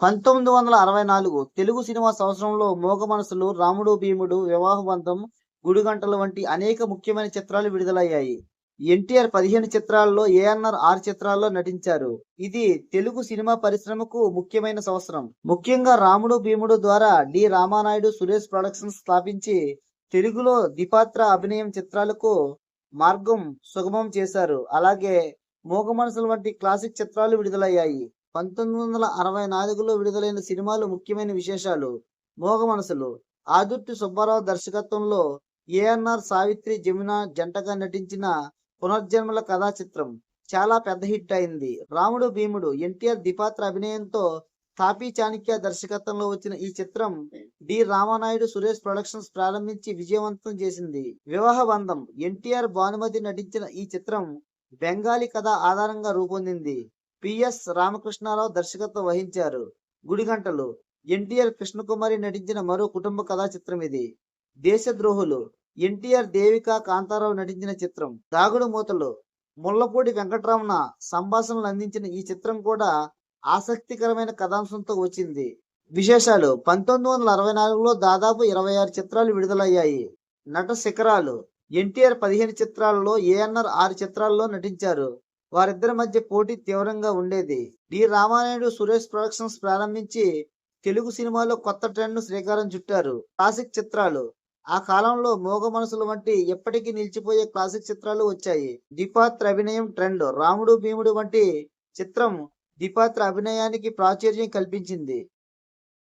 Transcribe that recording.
పంతొమ్మిది వందల అరవై నాలుగు తెలుగు సినిమా సంవత్సరంలో మోగ మనసులు రాముడు భీముడు వివాహబంధం గుడిగంటలు వంటి అనేక ముఖ్యమైన చిత్రాలు విడుదలయ్యాయి. ఎన్టీఆర్ పదిహేను చిత్రాల్లో ఏఎన్ఆర్ ఆరు చిత్రాల్లో నటించారు. ఇది తెలుగు సినిమా పరిశ్రమకు ముఖ్యమైన సంవత్సరం. ముఖ్యంగా రాముడు భీముడు ద్వారా డి రామానాయుడు సురేష్ ప్రొడక్షన్స్ స్థాపించి తెలుగులో ద్విపాత్ర అభినయం చిత్రాలకు మార్గం సుగమం చేశారు. అలాగే మోగ మనసులు వంటి క్లాసిక్ చిత్రాలు విడుదలయ్యాయి. పంతొమ్మిది వందల అరవై నాలుగులో విడుదలైన సినిమాలు ముఖ్యమైన విశేషాలు. మోగ మనసులు. ఆదుర్తి సుబ్బారావు దర్శకత్వంలో ఏఎన్ఆర్ సావిత్రి జమున జంటగా నటించిన పునర్జన్మల కథా చిత్రం చాలా పెద్ద హిట్ అయింది. రాముడు భీముడు ఎన్టీఆర్ దిపాత్ర అభినయంతో తాపీ చాణక్య దర్శకత్వంలో వచ్చిన ఈ చిత్రం డి రామానాయుడు సురేష్ ప్రొడక్షన్స్ ప్రారంభించి విజయవంతం చేసింది. వివాహ బంధం. ఎన్టీఆర్ భానుమతి నటించిన ఈ చిత్రం బెంగాలీ కథ ఆధారంగా రూపొందింది. పిఎస్ రామకృష్ణారావు దర్శకత్వం వహించారు. గుడిగంటలు ఎన్టీఆర్ కృష్ణకుమారి నటించిన మరో కుటుంబ కథా చిత్రం ఇది. దేశద్రోహులు. ఎన్టీఆర్ దేవిక కాంతారావు నటించిన చిత్రం. దాగుడు మూతలు. ముల్లపూడి వెంకటరమణ సంభాషణలు అందించిన ఈ చిత్రం కూడా ఆసక్తికరమైన కథాంశంతో వచ్చింది. విశేషాలు. పంతొమ్మిది వందల అరవై నాలుగులో దాదాపు ఇరవై ఆరు చిత్రాలు విడుదలయ్యాయి. నట శిఖరాలు ఎన్టీఆర్ పదిహేను చిత్రాలలో ఏఎన్ఆర్ ఆరు చిత్రాల్లో నటించారు. వారిద్దరి మధ్య పోటీ తీవ్రంగా ఉండేది. డి. రామానాయుడు సురేష్ ప్రొడక్షన్స్ ప్రారంభించి తెలుగు సినిమాలో కొత్త ట్రెండ్ శ్రీకారం చుట్టారు. క్లాసిక్ చిత్రాలు. ఆ కాలంలో మోగ మనసులు వంటి ఎప్పటికీ నిలిచిపోయే క్లాసిక్ చిత్రాలు వచ్చాయి. ద్విపాత్ర అభినయం ట్రెండ్. రాముడు భీముడు వంటి చిత్రం ద్విపాత్ర అభినయానికి ప్రాచుర్యం కల్పించింది.